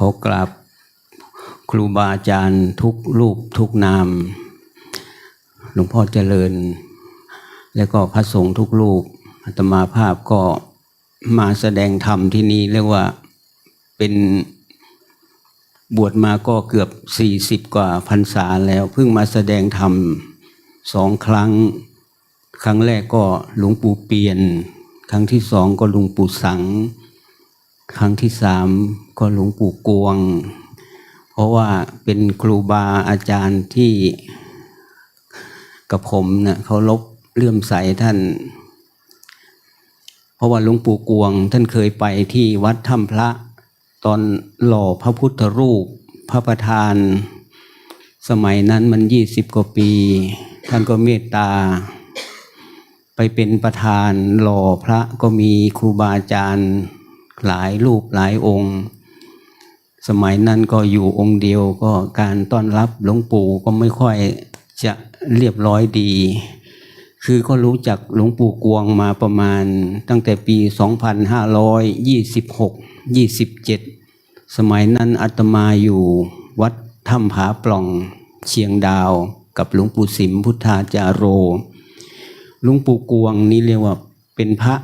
ขอกราบครูบาอาจารย์ทุกรูปทุกนาม หลวงพ่อเจริญ แล้วก็พระสงฆ์ทุกรูปอาตมาภาพก็มาแสดงธรรมที่นี่เรียกว่าเป็นบวชมาก็เกือบสี่สิบกว่าพรรษาแล้ว เพิ่งมาแสดงธรรมสองครั้ง ครั้งแรกก็หลวงปู่เปลี่ยน ครั้งที่สองก็หลวงปู่สัง ครั้งที่สามก็หลวงปู่กวง เพราะว่าเป็นครูบาอาจารย์ที่กับผมเนะ่ยเขาลบเลื่อมใสท่าน เพราะว่าหลวงปู่กวง ท่านเคยไปที่วัดถ้ำพระ ตอนหล่อพระพุทธรูป พระประธาน สมัยนั้นมันยี่สิบกว่าปี ท่านก็เมตตา ไปเป็นประธานหล่อพระก็มีครูบาอาจารย์ หลายรูปหลายองค์ สมัยนั้นก็อยู่องค์เดียวก็การต้อนรับหลวงปู่ก็ไม่ค่อยจะเรียบร้อยดี คือก็รู้จักหลวงปู่กวงมาประมาณตั้งแต่ปี 2526 27 สมัยนั้นอาตมาอยู่วัดถ้ำผาปล่องเชียงดาวกับหลวงปู่สิมพุทธาจารโรหลวงปู่กวงนี่เรียกว่าเป็นพระ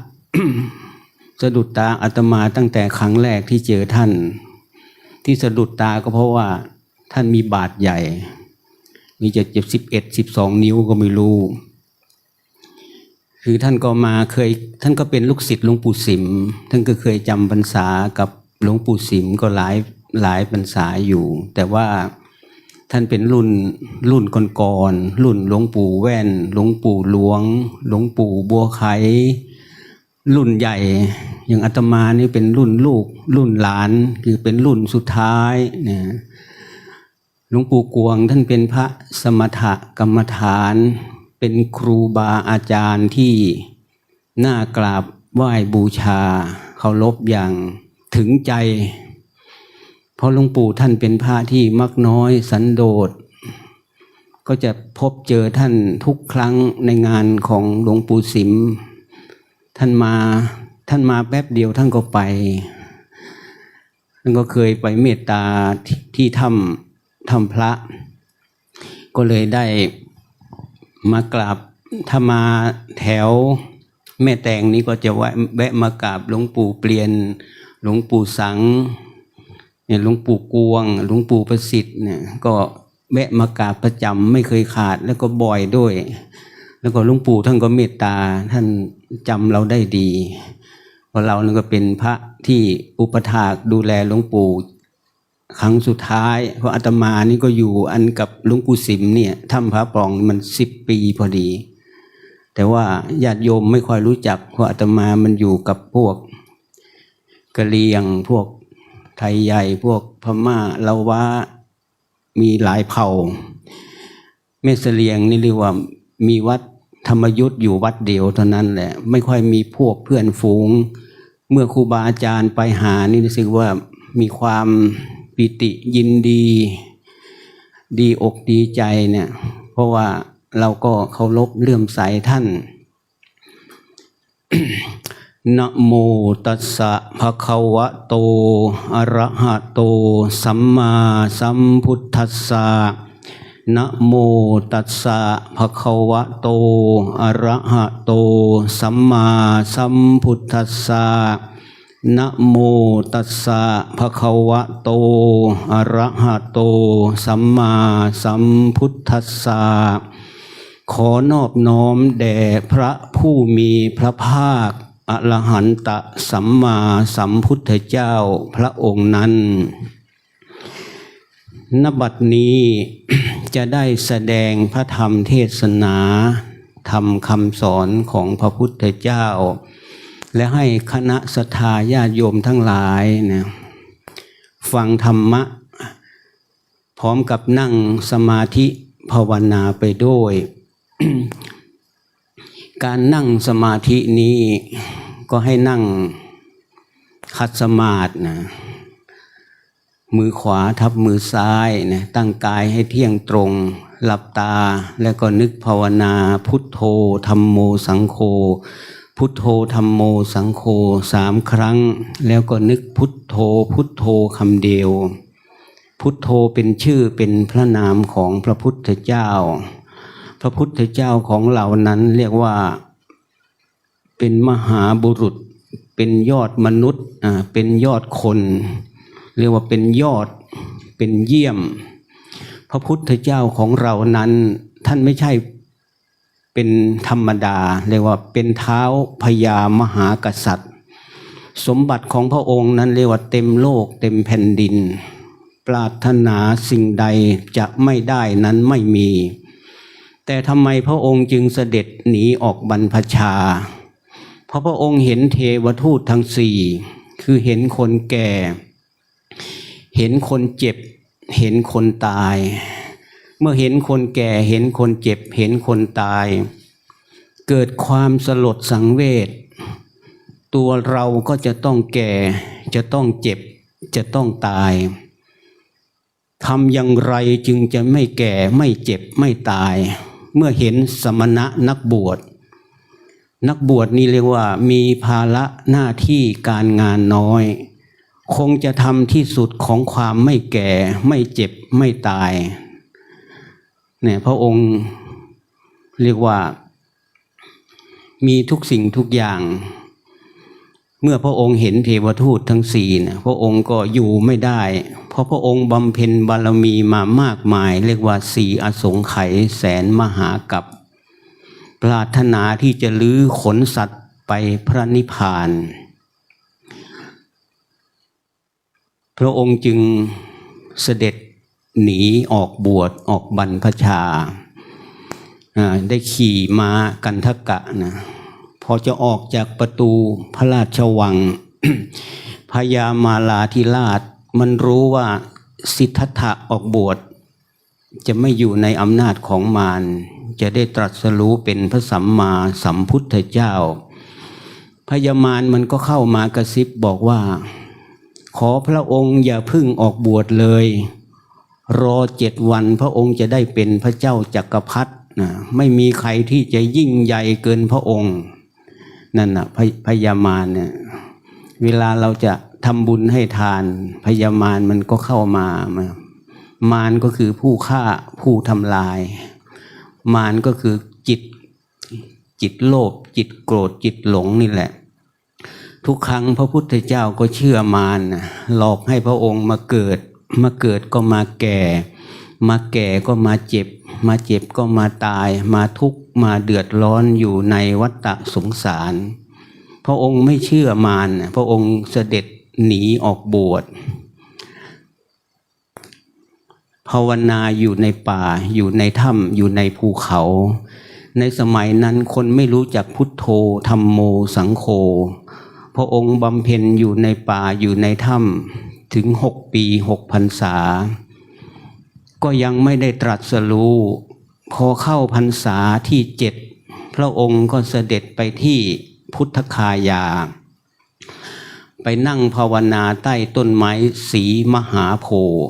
สะดุดตาอาตมาตั้งแต่ครั้งแรกที่เจอท่าน ที่สะดุดตาก็เพราะว่าท่านมีบาทใหญ่ มีจะเจ็บสิบเอ็ดสิบสองนิ้วก็ไม่รู้ คือท่านก็มาเคยท่านก็เป็นลูกศิษย์หลวงปู่สิม ท่านก็เคยจำพรรษากับหลวงปู่สิมก็หลายหลายพรรษาอยู่ แต่ว่าท่านเป็นรุ่นรุ่นก่อนๆรุ่นหลวงปู่แว่น หลวงปู่หลวง หลวงปู่บัวไข รุ่นใหญ่ อย่างอาตมานี่เป็นรุ่นลูก รุ่นหลาน คือเป็นรุ่นสุดท้ายเนี่ยหลวงปู่กวงท่านเป็นพระสมถกรรมฐาน เป็นครูบาอาจารย์ที่น่ากราบไหว้บูชาเคารพอย่างถึงใจ เพราะหลวงปู่ท่านเป็นพระที่มักน้อยสันโดษก็จะพบเจอท่านทุกครั้งในงานของหลวงปู่สิม ท่านมาท่านมาแป๊บเดียวท่านก็ไป ท่านก็เคยไปเมตตาที่ที่ถ้ำถ้ำพระ ก็เลยได้มากราบถ้ามาแถวแม่แตงนี้ก็จะแวะแวะมากราบหลวงปู่เปลี่ยนหลวงปู่สังเนี่ยหลวงปู่กวงหลวงปู่ประสิทธิ์เนี่ยก็แวะมากราบประจำไม่เคยขาดแล้วก็บ่อยด้วย แล้วก็หลวงปู่ท่านก็เมตตาท่านจำเราได้ดีเพราะเรานี่ก็เป็นพระที่อุปถากดูแลหลวงปู่ครั้งสุดท้าย เพราะอาตมานี่ก็อยู่อันกับหลวงปู่สิมเนี่ยถ้ำพระปล่องมันสิบปีพอดี แต่ว่าญาติโยมไม่ค่อยรู้จัก เพราะอาตมามันอยู่กับพวกกะเหรียงพวกไทยใหญ่พวกพม่าลาวะมีหลายเผ่าแม่เลียงนี่เรียกว่ามีวัด ธรรมยุทธ์อยู่วัดเดียวเท่านั้นแหละ ไม่ค่อยมีพวกเพื่อนฝูง เมื่อครูบาอาจารย์ไปหานี่รู้สึกว่ามีความปิติยินดี ดีอกดีใจเนี่ย เพราะว่าเราก็เคารพเลื่อมใสท่านนะโมตัสสะภะคะวะโต อะระหะโต สัมมาสัมพุทธัสสะ นะโมตัสสะภะคะวะโต อะระหะโต สัมมาสัมพุทธัสสะนะโมตัสสะภะคะวะโต อะระหะโต สัมมาสัมพุทธัสสะขอนอบน้อมแด่พระผู้มีพระภาคอรหันตสัมมาสัมพุทธเจ้าพระองค์นั้น นบัดนี้จะได้แสดงพระธรรมเทศนาธรรมคำสอนของพระพุทธเจ้า และให้คณะสทาญาติโยมทั้งหลายนะฟังธรรมะ พร้อมกับนั่งสมาธิภาวนาไปด้วย การนั่งสมาธินี้ก็ให้นั่งคัดสมาธินะ มือขวาทับมือซ้ายนะตั้งกายให้เที่ยงตรง หลับตาแล้วก็นึกภาวนา พุทโธธรรมโมสังโฆพุทโธธรรมโมสังโฆสามครั้ง แล้วก็นึกพุทโธ พุทโธคำเดียว พุทโธเป็นชื่อเป็นพระนามของพระพุทธเจ้า พระพุทธเจ้าของเรานั้นเรียกว่า เป็นมหาบุรุษ เป็นยอดมนุษย์อ่าเป็นยอดคน เรียกว่าเป็นยอดเป็นเยี่ยม พระพุทธเจ้าของเรานั้น ท่านไม่ใช่เป็นธรรมดา เรียกว่าเป็นเท้าพญามหากษัตริย์ สมบัติของพระองค์นั้นเรียกว่าเต็มโลกเต็มแผ่นดิน ปรารถนาสิ่งใดจะไม่ได้นั้นไม่มี แต่ทำไมพระองค์จึงเสด็จหนีออกบรรพชา เพราะพระองค์เห็นเทวทูตทั้งสี่คือเห็นคนแก่ เห็นคนเจ็บ เห็นคนตาย เมื่อเห็นคนแก่เห็นคนเจ็บ เห็นคนตาย เกิดความสลดสังเวชตัวเราก็จะต้องแก่ จะต้องเจ็บ จะต้องตายทำอย่างไรจึงจะไม่แก่ไม่เจ็บไม่ตาย เมื่อเห็นสมณะนักบวช นักบวชนี่เรียกว่ามีภาระหน้าที่การงานน้อย คงจะทำที่สุดของความไม่แก่ ไม่เจ็บไม่ตายเนี่ยพระองค์เรียกว่า มีทุกสิ่งทุกอย่าง เมื่อพระองค์เห็นเทวทูตทั้งสี่นะพระองค์ก็อยู่ไม่ได้ เพราะพระองค์บำเพ็ญบารมีมามากมาย เรียกว่าสี่อสงไขยแสนมหากับปรารถนาที่จะลื้อขนสัตว์ไปพระนิพพาน พระองค์จึงเสด็จหนีออกบวชออกบรรพชา ได้ขี่ม้ากันทกะนะพอจะออกจากประตูพระราชวังพญามาลาธิราช มันรู้ว่าสิทธัตถะออกบวช จะไม่อยู่ในอำนาจของมารจะได้ตรัสรู้เป็นพระสัมมาสัมพุทธเจ้า พญามารมันก็เข้ามากระซิบบอกว่า ขอพระองค์อย่าพึ่งออกบวชเลย รอเจ็ดวันพระองค์จะได้เป็นพระเจ้าจักรพรรดินะไม่มีใครที่จะยิ่งใหญ่เกินพระองค์ นั่นนะพพญามารเนี่ยเวลาเราจะทำบุญให้ทานพญามารมันก็เข้ามามามารก็คือผู้ฆ่าผู้ทำลาย มารก็คือจิตจิตโลภจิตโกรธจิตหลงนี่แหละ ทุกครั้งพระพุทธเจ้าก็เชื่อมารนหลอกให้พระองค์มาเกิด มาเกิดก็มาแก่ มาแก่ก็มาเจ็บ มาเจ็บก็มาตาย มาทุกข์มาเดือดร้อนอยู่ในวัฏฏะสงสาร พระองค์ไม่เชื่อมารนพระองค์เสด็จหนีออกบวชภาวนาอยู่ในป่าอยู่ในถ้ำอยู่ในภูเขา ในสมัยนั้นคนไม่รู้จักพุทโธธรรมโมสังโฆ พระองค์บำเพ็ญอยู่ในป่าอยู่ในถ้ำถึงหกปีหกพรรษา ก็ยังไม่ได้ตรัสรู้พอเข้าพรรษาที่เจ็ดพระองค์ก็เสด็จไปที่พุทธคายา ไปนั่งภาวนาใต้ต้นไม้สีมหาโพธิ์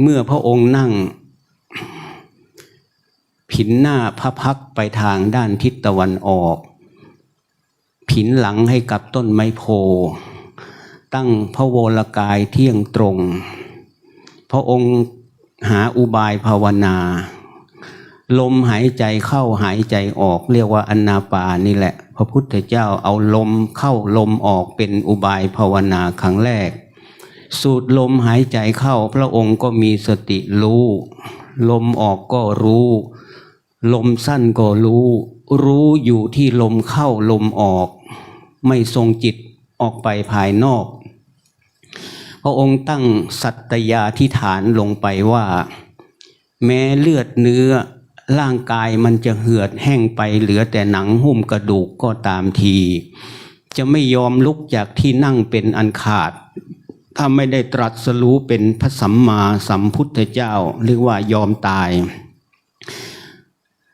เมื่อพระองค์นั่ง ผินหน้าพระพักไปทางด้านทิศตะวันออก ผินหลังให้กับต้นไม้โพ ตั้งพระโวรกายเที่ยงตรง พระองค์หาอุบายภาวนา ลมหายใจเข้าหายใจออก เรียกว่าอนนาปานี่แหละ พระพุทธเจ้าเอาลมเข้าลมออกเป็นอุบายภาวนาครั้งแรก สูดลมหายใจเข้า พระองค์ก็มีสติรู้ ลมออกก็รู้ ลมสั้นก็รู้ รู้อยู่ที่ลมเข้าลมออก ไม่ทรงจิตออกไปภายนอก พระองค์ตั้งสัตยาธิฐานลงไปว่า แม้เลือดเนื้อร่างกายมันจะเหือดแห้งไปเหลือแต่หนังหุ้มกระดูกก็ตามที จะไม่ยอมลุกจากที่นั่งเป็นอันขาด ถ้าไม่ได้ตรัสรู้เป็นพระสัมมาสัมพุทธเจ้าเรียกว่ายอมตาย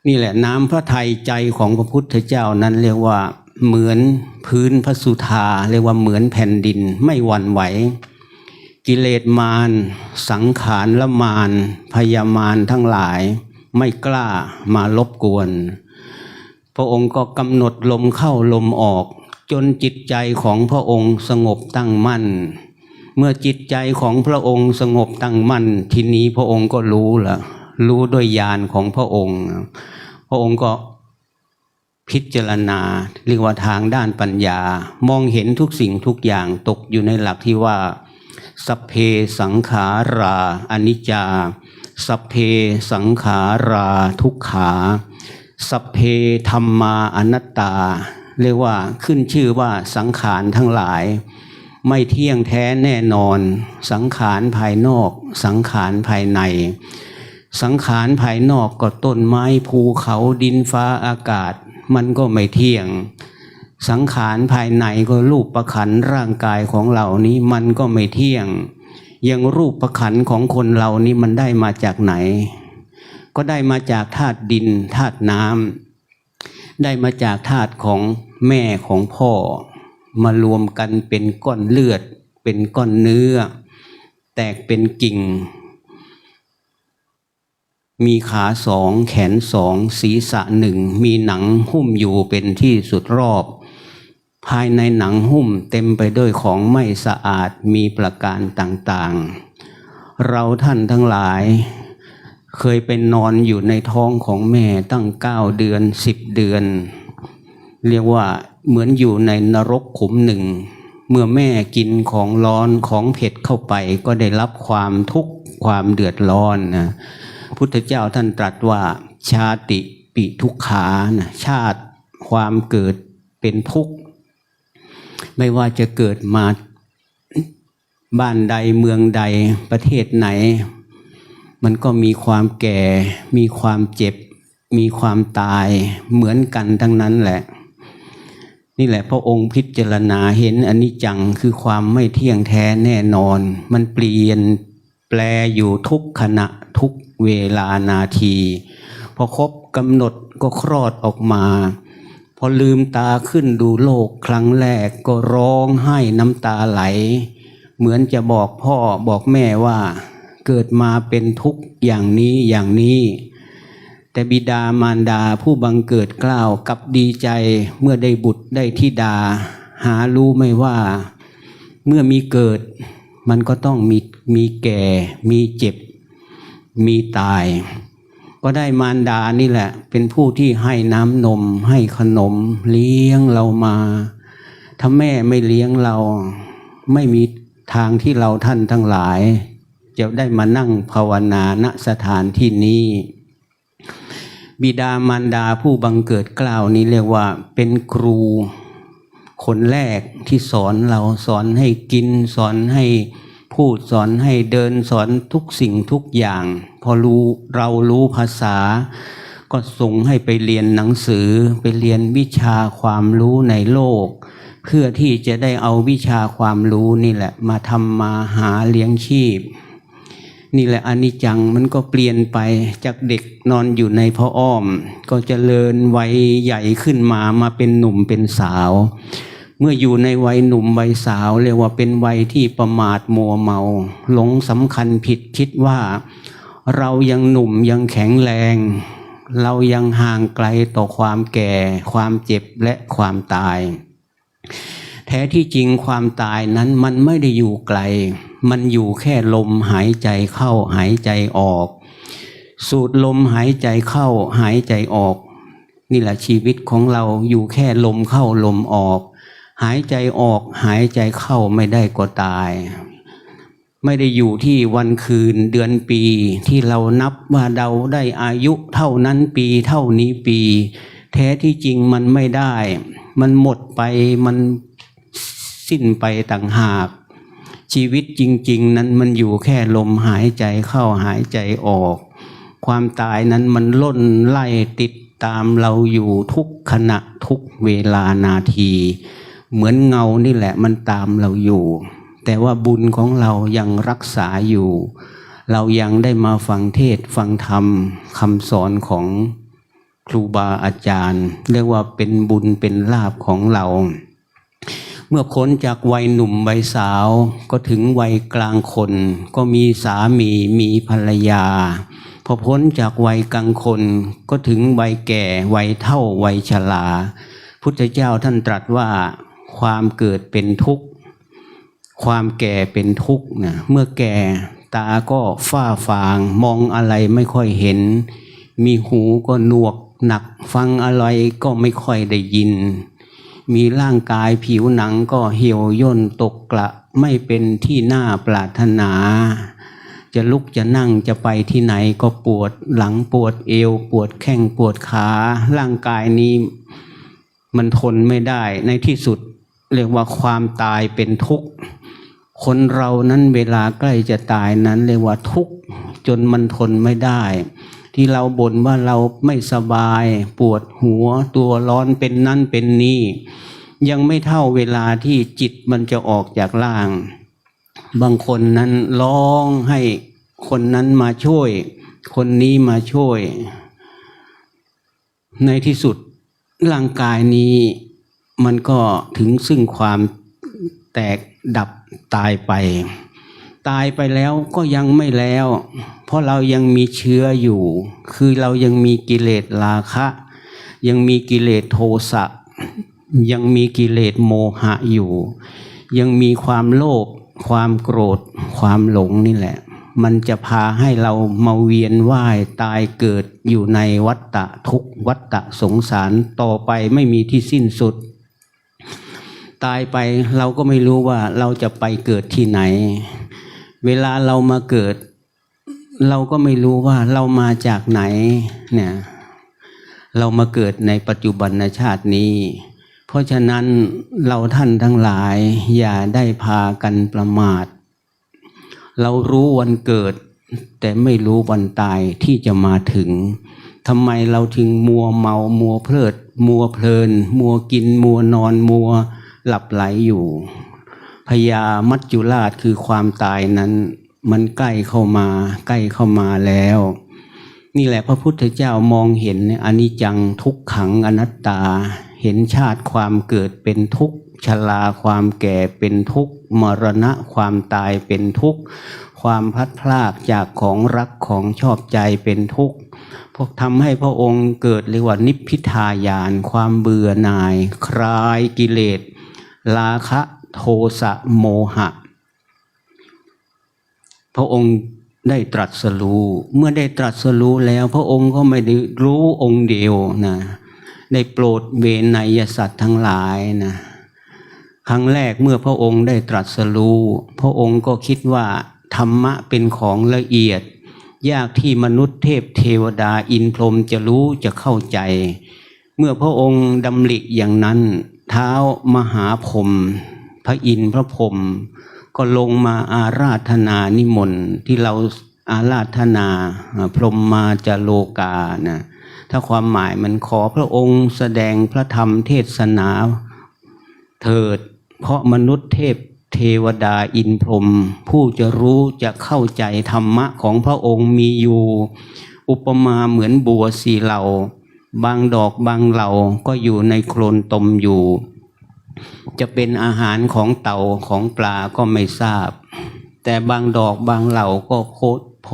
นี่แหละน้ำพระทัยใจของพระพุทธเจ้านั้นเรียกว่าเหมือนพื้นพระสุธาเรียกว่าเหมือนแผ่นดินไม่หวั่นไหว กิเลสมารสังขารละมารพยามารทั้งหลาย ไม่กล้ามารบกวนพพระองค์ก็กำหนดลมเข้าลมออก จนจิตใจของพระองค์สงบตั้งมั่น เมื่อจิตใจของพระองค์สงบตั้งมั่น ทีนี้พระองค์ก็รู้ละ รู้ด้วยญาณของพระองค์ พระองค์ก็พิจารณาเรียกว่าทางด้านปัญญา มองเห็นทุกสิ่งทุกอย่างตกอยู่ในหลักที่ว่า สัพเพสังขาราอนิจจา สัพเพสังขาราทุกขา สัพเพธรรมาอนัตตา เรียกว่าขึ้นชื่อว่าสังขารทั้งหลาย ไม่เที่ยงแท้แน่นอน สังขารภายนอก สังขารภายใน สังขารภายนอกก็ต้นไม้ภูเขาดินฟ้าอากาศ มันก็ไม่เที่ยง สังขารภายในก็รูปประขันร่างกายของเรานี้มันก็ไม่เที่ยง ยังรูปประขันของคนเรานี้มันได้มาจากไหน ก็ได้มาจากธาตุดินธาตุน้ำได้มาจากธาตุของแม่ของพ่อ มารวมกันเป็นก้อนเลือด เป็นก้อนเนื้อ แตกเป็นกิ่ง มีขาสองแขนสองศีรษะหนึ่งมีหนังหุ้มอยู่เป็นที่สุดรอบ ภายในหนังหุ้มเต็มไปด้วยของไม่สะอาดมีประการต่างๆ เราท่านทั้งหลาย เคยเป็นนอนอยู่ในท้องของแม่ตั้งเก้าเดือนสิบเดือน เรียกว่าเหมือนอยู่ในนรกขุมหนึ่ง เมื่อแม่กินของร้อนของเผ็ดเข้าไปก็ได้รับความทุกข์ความเดือดร้อนนะ พุทธเจ้าท่านตรัสว่าชาติปิทุกขานะชาติความเกิดเป็นทุกข์ ไม่ว่าจะเกิดมาบ้านใดเมืองใดประเทศไหน มันก็มีความแก่ มีความเจ็บ มีความตายเหมือนกันทั้งนั้นแหละ นี่แหละพระองค์พิจารณาเห็นอนิจจังคือความไม่เที่ยงแท้แน่นอน มันเปลี่ยนแปลอยู่ทุกขณะ ทุกเวลานาที พอครบกำหนดก็คลอดออกมา พอลืมตาขึ้นดูโลกครั้งแรกก็ร้องไห้น้ำตาไหล เหมือนจะบอกพ่อบอกแม่ว่า เกิดมาเป็นทุกข์อย่างนี้อย่างนี้ แต่บิดามารดาผู้บังเกิดกล้าวกับดีใจเมื่อได้บุตรได้ธิดา หารู้ไม่ว่า เมื่อมีเกิดมันก็ต้องมีมีแก่ มีเจ็บ มีตาย ก็ได้มารดานี่แหละ เป็นผู้ที่ให้น้ำนม ให้ขนม เลี้ยงเรามาถ้าแม่ไม่เลี้ยงเรา ไม่มีทางที่เราท่านทั้งหลาย จะได้มานั่งภาวนาณสถานที่นี้ บิดามารดาผู้บังเกิดกล่าวนี้เรียกว่าเป็นครูคนแรกที่สอนเราสอนให้กินสอนให้ พูดสอนให้เดินสอนทุกสิ่งทุกอย่าง พอรู้เรารู้ภาษา ก็ส่งให้ไปเรียนหนังสือไปเรียนวิชาความรู้ในโลก เพื่อที่จะได้เอาวิชาความรู้นี่แหละ มาทำมาหาเลี้ยงชีพ นี่แหละอนิจจังมันก็เปลี่ยนไปจากเด็กนอนอยู่ในพ่ออ้อม ก็จเจริญวัยใหญ่ขึ้นมามาเป็นหนุ่มเป็นสาว เมื่ออยู่ในวัยหนุ่มวัยสาวเรียกว่าเป็นวัยที่ประมาทมัวเมา หลงสำคัญผิดคิดว่า เรายังหนุ่มยังแข็งแรง เรายังห่างไกลต่อความแก่ ความเจ็บและความตาย แท้ที่จริงความตายนั้นมันไม่ได้อยู่ไกล มันอยู่แค่ลมหายใจเข้าหายใจออก สูดลมหายใจเข้าหายใจออก นี่แหละชีวิตของเราอยู่แค่ลมเข้าลมออก หายใจออกหายใจเข้าไม่ได้ก็ตาย ไม่ได้อยู่ที่วันคืนเดือนปีที่เรานับว่าเราได้อายุเท่านั้นปีเท่านี้ปี แท้ที่จริงมันไม่ได้ มันหมดไปมันสิ้นไปต่างหาก ชีวิตจริง ๆ นั้นมันอยู่แค่ลมหายใจเข้าหายใจออก ความตายนั้นมันล่นไล่ติดตามเราอยู่ทุกขณะทุกเวลานาที เหมือนเงานี่แหละมันตามเราอยู่ แต่ว่าบุญของเรายังรักษาอยู่ เรายังได้มาฟังเทศฟังธรรมคำสอนของครูบาอาจารย์ เรียกว่าเป็นบุญเป็นลาภของเรา เมื่อพ้นจากวัยหนุ่มวัยสาวก็ถึงวัยกลางคน ก็มีสามีมีภรรยาพพอพ้นจากวัยกลางคนก็ถึงวัยแก่วัยเท่าวัยชราพุทธเจ้าท่านตรัสว่า ความเกิดเป็นทุกข์ ความแก่เป็นทุกข์นะเมื่อแก่ตาก็ฝ้าฟาง มองอะไรไม่ค่อยเห็น มีหูก็หนวกหนักฟังอะไรก็ไม่ค่อยได้ยิน มีร่างกายผิวหนังก็เหี่ยวย่นตกกระไม่เป็นที่น่าปรารถนา จะลุกจะนั่งจะไปที่ไหนก็ปวดหลังปวดเอว ปวดแข้งปวดขา ร่างกายนี้มันทนไม่ได้ในที่สุด เรียกว่าความตายเป็นทุกข์ คนเรานั้นเวลาใกล้จะตายนั้นเรียกว่าทุกข์จนมันทนไม่ได้ ที่เราบ่นว่าเราไม่สบายปวดหัวตัวร้อนเป็นนั่นเป็นนี่ยังไม่เท่าเวลาที่จิตมันจะออกจากร่าง บางคนนั้นร้องให้คนนั้นมาช่วย คนนี้มาช่วย ในที่สุดร่างกายนี้ มันก็ถึงซึ่งความแตกดับตายไป ตายไปแล้วก็ยังไม่แล้ว เพราะเรายังมีเชื้ออยู่ คือเรายังมีกิเลสราคะ ยังมีกิเลสโทสะยังมีกิเลสโมหะอยู่ ยังมีความโลภความโกรธ ความหลงนี่แหละ มันจะพาให้เรามาเวียนว่ายตายเกิดอยู่ในวัฏฏะทุกวัฏฏะสงสารต่อไปไม่มีที่สิ้นสุด ตายไปเราก็ไม่รู้ว่าเราจะไปเกิดที่ไหน เวลาเรามาเกิด เราก็ไม่รู้ว่าเรามาจากไหนเนี่ยเรามาเกิดในปัจจุบันชาตินี้ เพราะฉะนั้นเราท่านทั้งหลาย อย่าได้พากันประมาท เรารู้วันเกิด แต่ไม่รู้วันตายที่จะมาถึงทำไมเราถึงมัวเมา มัวเพลิด มัวเพลิน มัวกิน มัวนอน มัว หลับไหลอยู่พญามัจจุราชคือความตายนั้น มันใกล้เข้ามา ใกล้เข้ามาแล้ว นี่แหละพระพุทธเจ้ามองเห็นอนิจจังทุกขังอนัตตา เห็นชาติความเกิดเป็นทุกข์ชราความแก่เป็นทุกข์มรณะความตายเป็นทุกข์ความพัดพรากจากของรักของชอบใจเป็นทุกข์พวกทำให้พระองค์เกิดเรียกว่านิพพิทายาน ความเบื่อหน่าย คลายกิเลส ราคะโทสะโมหะ พระองค์ได้ตรัสรู้เมื่อได้ตรัสรู้แล้วพระองค์ก็ไม่ได้รู้องค์เดียวนะได้โปรดเวนยสัตว์ทั้งหลายนะครั้งแรกเมื่อพระองค์ได้ตรัสรู้ พระองค์ก็คิดว่าธรรมะเป็นของละเอียด ยากที่มนุษย์เทพเทวดาอินพรหมจะรู้จะเข้าใจ เมื่อพระองค์ดำริอย่างนั้น เท้ามหาพรมพระอินทร์พระพรมก็ลงมาอาราธนานิมนต์ที่เราอาราธนาพรหมมาจโลกานะถ้าความหมายมันขอพระองค์แสดงพระธรรมเทศนาเถิด เพราะมนุษย์เทพเทวดาอินพรม ผู้จะรู้จะเข้าใจธรรมะของพระองค์มีอยู่ อุปมาเหมือนบัวสีเหล่า บางดอกบางเหล่าก็อยู่ในโคลนตมอยู่ จะเป็นอาหารของเต่าของปลาก็ไม่ทราบ แต่บางดอกบางเหล่าก็โคดโผ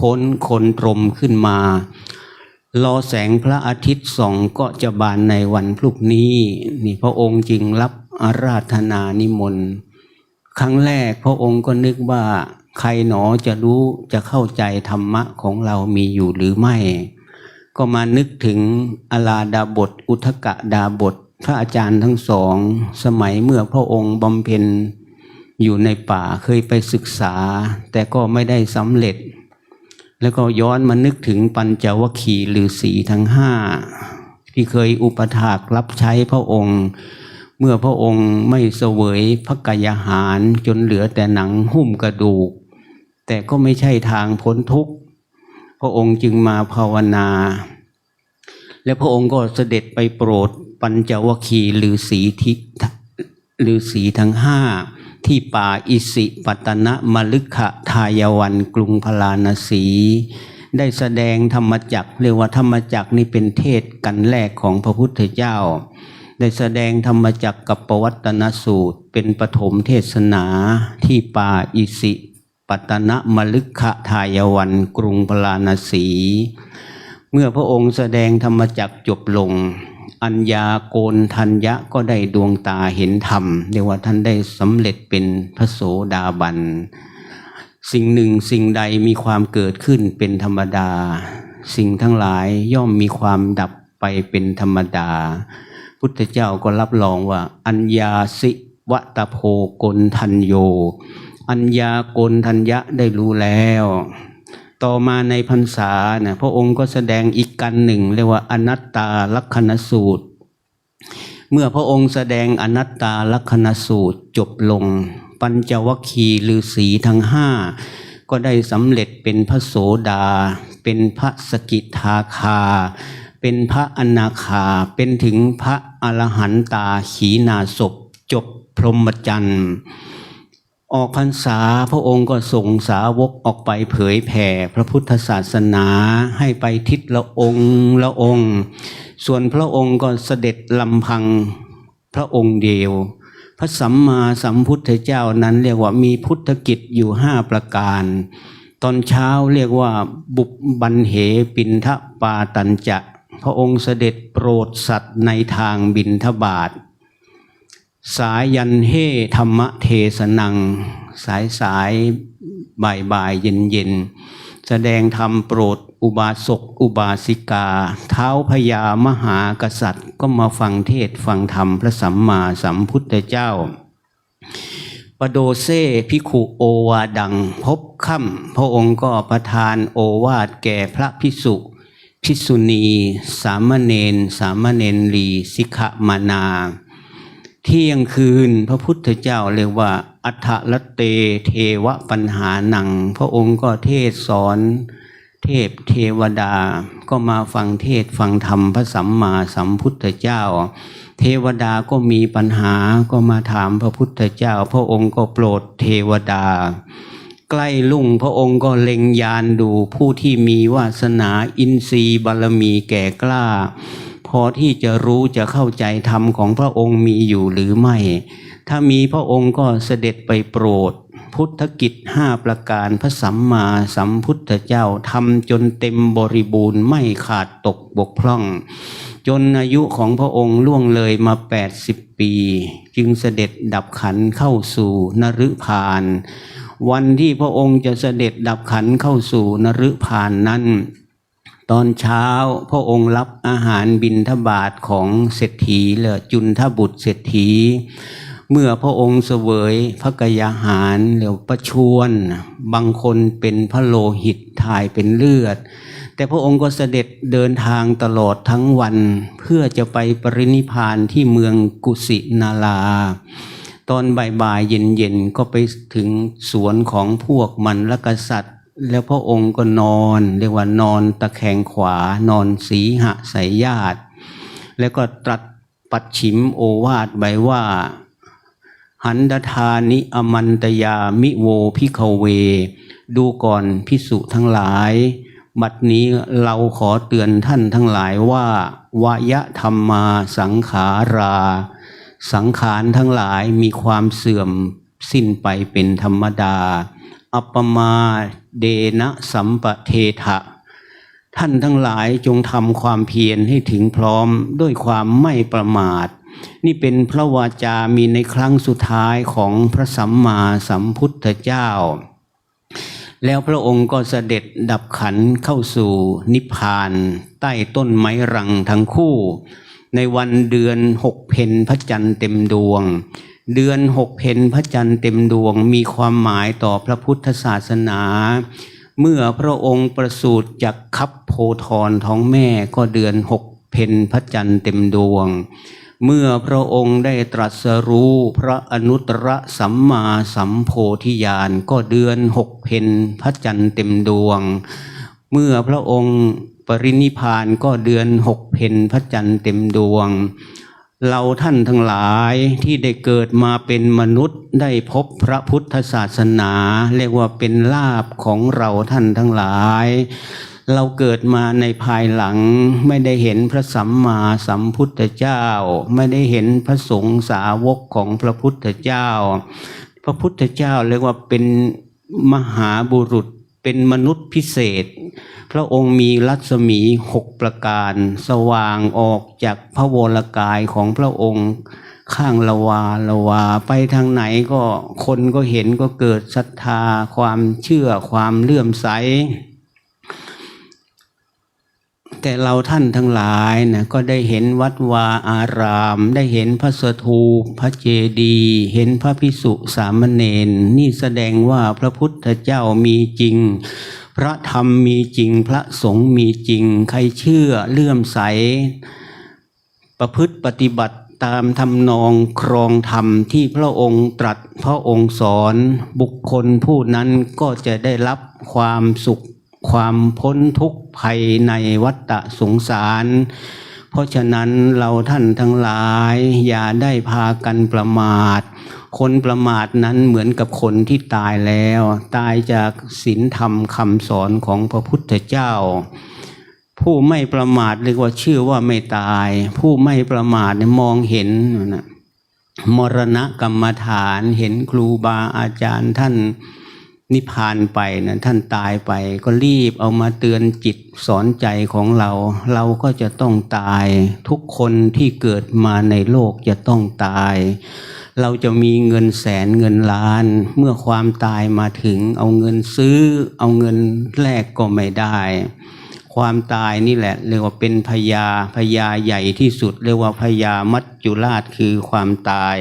พ้นคนตรมขึ้นมารอแสงพระอาทิตย์ส่องก็จะบานในวันพรุ่งนี้ นี่พระองค์จึงรับอาราธนานิมนต์ครั้งแรกพระองค์ก็นึกว่า ใครหนอจะรู้จะเข้าใจธรรมะของเรามีอยู่หรือไม่ ก็มานึกถึงอลาดาบท อุทกะดาบท พระอาจารย์ทั้งสอง สมัยเมื่อพระองค์บำเพ็ญอยู่ในป่าเคยไปศึกษา แต่ก็ไม่ได้สำเร็จ แล้วก็ย้อนมานึกถึงปัญจวัคคีย์ฤาษีทั้งห้าที่เคยอุปถากรับใช้พระองค์ เมื่อพระองค์ไม่เสวยพระกายอาหารจนเหลือแต่หนังหุ้มกระดูก แต่ก็ไม่ใช่ทางพ้นทุกข์ พระองค์จึงมาภาวนา และพระองค์ก็เสด็จไปโปรดปัญจวัคคีย์ฤาษีทิฤาษีทั้งห้าที่ป่าอิสิปตนะมลึกขะทายวันกรุงพาราณสี ได้แสดงธรรมจักเรียกว่าธรรมจักนี่เป็นเทศกันแรกของพระพุทธเจ้า ได้แสดงธรรมจักกับปวัตตนสูตร เป็นปฐมเทศนาที่ป่าอิสิ ปัตนะมลึกขะทายวันกรุงพราณสี เมื่อพระองค์แสดงธรรมจักจบลง อัญญาโกนทัญญะก็ได้ดวงตาเห็นธรรมเรียกว่าท่านได้สำเร็จเป็นพระโสดาบัน สิ่งหนึ่งสิ่งใดมีความเกิดขึ้นเป็นธรรมดา สิ่งทั้งหลายย่อมมีความดับไปเป็นธรรมดา พุทธเจ้าก็รับรองว่า อัญญาสิวะตะโพกลทันโย อัญญาโกนทัญญะได้รู้แล้ว ต่อมาในพรรษานะพระองค์ก็แสดงอีกกันหนึ่ง เรียกว่าอนัตตาลักษณสูตร เมื่อพระองค์แสดงอนัตตาลักษณสูตรจบลง ปัญจวัคคีย์ฤาษีทั้งห้าก็ได้สำเร็จเป็นพระโสดา เป็นพระสกิทาคา เป็นพระอนาคา เป็นถึงพระอรหันตาขีนาศพจบพรหมจรรย์ ออกพรรษาพระองค์ก็ส่งสาวกออกไปเผยแผ่พระพุทธศาสนาให้ไปทิศละองค์ละองค์ ส่วนพระองค์ก็เสด็จลำพังพระองค์เดียว พระสัมมาสัมพุทธเจ้านั้นเรียกว่ามีพุทธกิจอยู่ห้าประการ ตอนเช้าเรียกว่าบุบบันเหปินทะปาตัญจะ พระองค์เสด็จโปรดสัตว์ในทางบินทบาท สายยันเฮธรรมเทศนัง สายสายบ่ายบ่ายเย็นเย็นแสดงธรรมโปรดอุบาสกอุบาสิกา เท้าพญามหากษัตริย์ ก็มาฟังเทศฟังธรรมพระสัมมาสัมพุทธเจ้าปโดเซพิขุโอวาดังพบค่ำพระองค์ก็ประทานโอวาทแก่พระพิสุพิสุณี สามเณรสามเณรีสิกขมานา เที่ยงคืนพระพุทธเจ้าเรียกว่า อัฏฐลเตเทวปัญหาหนัง พระองค์ก็เทศสอน เทพเทวดา ก็มาฟังเทศฟังธรรมพระสัมมาสัมพุทธเจ้า เทวดาก็มีปัญหาก็มาถามพระพุทธเจ้า พระองค์ก็โปรดเทวดา ใกล้ลุ่งพระองค์ก็เล็งยานดูผู้ที่มีวาสนาอินทรีย์บารมีแก่กล้า พอที่จะรู้จะเข้าใจธรรมของพระองค์มีอยู่หรือไม่ ถ้ามีพระองค์ก็เสด็จไปโปรด พุทธกิจห้าประการพระสัมมาสัมพุทธเจ้าทำจนเต็มบริบูรณ์ไม่ขาดตกบกพร่อง จนอายุของพระองค์ล่วงเลยมา 80 ปี จึงเสด็จดับขันเข้าสู่นฤพานวันที่พระองค์จะเสด็จดับขันเข้าสู่นฤพานนั้น ตอนเช้าพระองค์รับอาหารบิณฑบาตของเศรษฐีเลอจุนทบุตรเศรษฐี เมื่อพระองค์เสวยพระกยาหารเหลวประชวน บางคนเป็นพระโลหิตถ่ายเป็นเลือด แต่พระองค์ก็เสด็จเดินทางตลอดทั้งวัน เพื่อจะไปปรินิพพานที่เมืองกุสินาราตอนบ่ายๆเย็นๆก็ไปถึงสวนของพวกมันและกษัตริย์ แล้วพระองค์ก็นอน เรียกว่านอนตะแคงขวานอนสีหะสายญาติ แล้วก็ตรัสปัดฉิมโอวาทไว้ว่า หันดทานิอมันตยามิโวพิขเว ดูก่อนพิสุทั้งหลาย บัดนี้เราขอเตือนท่านทั้งหลายว่าวายะธรรมาสังขารา สังขารทั้งหลายมีความเสื่อมสิ้นไปเป็นธรรมดา อัปมาเดนะสัมปะเทถะ ท่านทั้งหลายจงทำความเพียรให้ถึงพร้อมด้วยความไม่ประมาท นี่เป็นพระวาจามีในครั้งสุดท้ายของพระสัมมาสัมพุทธเจ้า แล้วพระองค์ก็เสด็จดับขันเข้าสู่นิพพาน ใต้ต้นไม้รังทั้งคู่ ในวันเดือนหกเพนพระจันทร์เต็มดวง เดือนหกเพนพระจันทร์เต็มดวงมีความหมายต่อพระพุทธศาสนา เมื่อพระองค์ประสูติจากคับโพธรท้องแม่ก็เดือนหกเพนพระจันทร์เต็มดวง เมื่อพระองค์ได้ตรัสรู้พระอนุตตรสัมมาสัมโพธิญาณก็เดือนหกเพนพระจันทร์เต็มดวง เมื่อพระองค์ปรินิพพานก็เดือนหกเพนพระจันทร์เต็มดวง เราท่านทั้งหลายที่ได้เกิดมาเป็นมนุษย์ได้พบพระพุทธศาสนา เรียกว่าเป็นลาภของเราท่านทั้งหลาย เราเกิดมาในภายหลังไม่ได้เห็นพระสัมมาสัมพุทธเจ้า ไม่ได้เห็นพระสงฆ์สาวกของพระพุทธเจ้า พระพุทธเจ้าเรียกว่าเป็นมหาบุรุษ เป็นมนุษย์พิเศษ พระองค์มีรัศมีหกประการ สว่างออกจากพระวรกายของพระองค์ ข้างละวาละวา ไปทางไหนก็คนก็เห็นก็เกิดศรัทธาความเชื่อความเลื่อมใส แต่เราท่านทั้งหลายนะก็ได้เห็นวัดวาอาราม ได้เห็นพระสถูปพระเจดีย์เห็นพระพิสุสามเณรนี่แสดงว่าพระพุทธเจ้ามีจริง พระธรรมมีจริงพระสงฆ์มีจริง ใครเชื่อเลื่อมใส ประพฤติปฏิบัติตามทำนองครองธรรมที่พระองค์ตรัสพระองค์สอนบุคคลผู้นั้นก็จะได้รับความสุข ความพ้นทุกข์ภัยในวัฏสงสาร เพราะฉะนั้นเราท่านทั้งหลาย อย่าได้พากันประมาท คนประมาทนั้นเหมือนกับคนที่ตายแล้ว ตายจากศีลธรรมคำสอนของพระพุทธเจ้า ผู้ไม่ประมาทเรียกว่าชื่อว่าไม่ตาย ผู้ไม่ประมาทมองเห็นนะมรณะกรรมฐานเห็นครูบาอาจารย์ท่าน นิพพานไปนะท่านตายไปก็รีบเอามาเตือนจิตสอนใจของเรา เราก็จะต้องตาย ทุกคนที่เกิดมาในโลกจะต้องตาย เราจะมีเงินแสนเงินล้าน เมื่อความตายมาถึงเอาเงินซื้อ เอาเงินแลกก็ไม่ได้ ความตายนี่แหละเรียกว่าเป็นพยาพยาใหญ่ที่สุด เรียกว่าพยามัจจุราชคือความตาย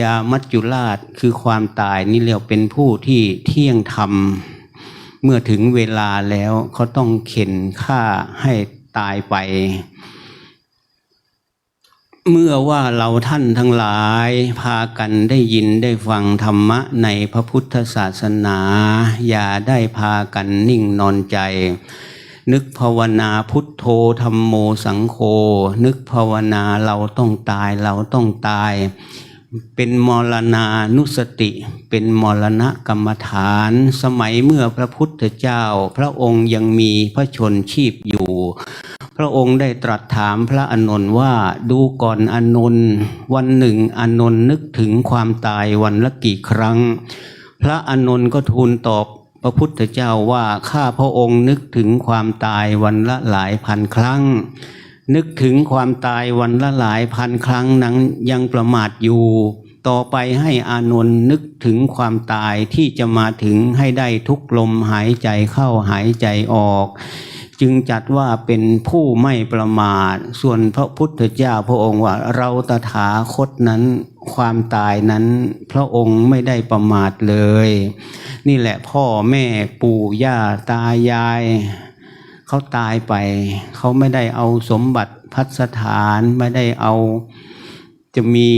ยามัจจุราชคือความตายนี่เรียกเป็นผู้ที่เที่ยงธรรม เมื่อถึงเวลาแล้วเขาต้องเข็นฆ่าให้ตายไป เมื่อว่าเราท่านทั้งหลายพากันได้ยินได้ฟังธรรมะในพระพุทธศาสนา อย่าได้พากันนิ่งนอนใจนึกภาวนาพุทโธธรรมโมสังโฆนึกภาวนาเราต้องตายเราต้องตาย เป็นมรณานุสติ เป็นมรณะกรรมฐาน สมัยเมื่อพระพุทธเจ้า พระองค์ยังมีพระชนชีพอยู่ พระองค์ได้ตรัสถามพระอานนท์ว่าดูก่อนอานนท์วันหนึ่งอานนท์นึกถึงความตายวันละกี่ครั้ง พระอานนท์ก็ทูลตอบพระพุทธเจ้าว่าข้าพระองค์นึกถึงความตายวันละหลายพันครั้ง นึกถึงความตายวันละหลายพันครั้งนั้นยังประมาทอยู่ ต่อไปให้อานนท์นึกถึงความตายที่จะมาถึงให้ได้ทุกลมหายใจเข้าหายใจออก จึงจัดว่าเป็นผู้ไม่ประมาท ส่วนพระพุทธเจ้าพระองค์ว่าเราตถาคตนั้น ความตายนั้นพระองค์ไม่ได้ประมาทเลย นี่แหละพ่อแม่ปู่ย่าตายาย เขาตายไป เขาไม่ได้เอาสมบัติพัสถานไม่ได้เอาจะมี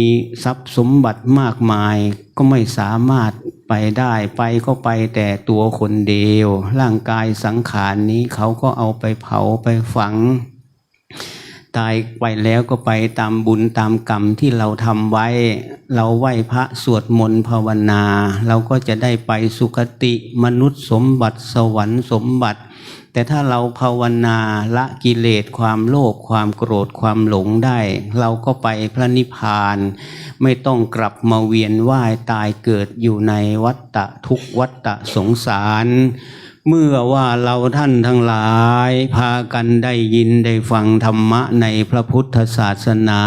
ทรัพย์สมบัติมากมายก็ไม่สามารถไปได้ไปก็ไปแต่ตัวคนเดียว ร่างกายสังขารนี้เขาก็เอาไปเผาไปฝัง ตายไปแล้วก็ไปตามบุญตามกรรมที่เราทำไว้ เราไหว้พระสวดมนต์ภาวนา เราก็จะได้ไปสุคติมนุษย์สมบัติสวรรค์สมบัติ แต่ถ้าเราภาวนาละกิเลสความโลภความโกรธความหลงได้ เราก็ไปพระนิพพาน ไม่ต้องกลับมาเวียนว่ายตายเกิดอยู่ในวัฏฏะทุกวัฏฏะสงสาร เมื่อว่าเราท่านทั้งหลาย พากันได้ยินได้ฟังธรรมะในพระพุทธศาสนา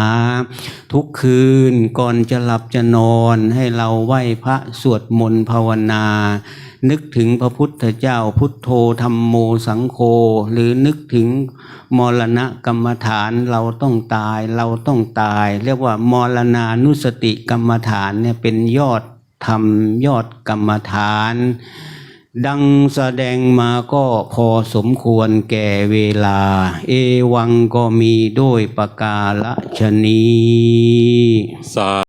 ทุกคืนก่อนจะหลับจะนอนให้เราไหว้พระสวดมนต์ภาวนา นึกถึงพระพุทธเจ้าพุทโธธรรมโมสังโฆหรือนึกถึงมรณะกรรมฐานเราต้องตายเราต้องตาย เรียกว่ามรณานุสติกรรมฐานเนี่ยเป็นยอดธรรมยอดกรรมฐาน ดังแสดงมาก็พอสมควรแก่เวลา เอวังก็มีด้วยประกาละชนีสา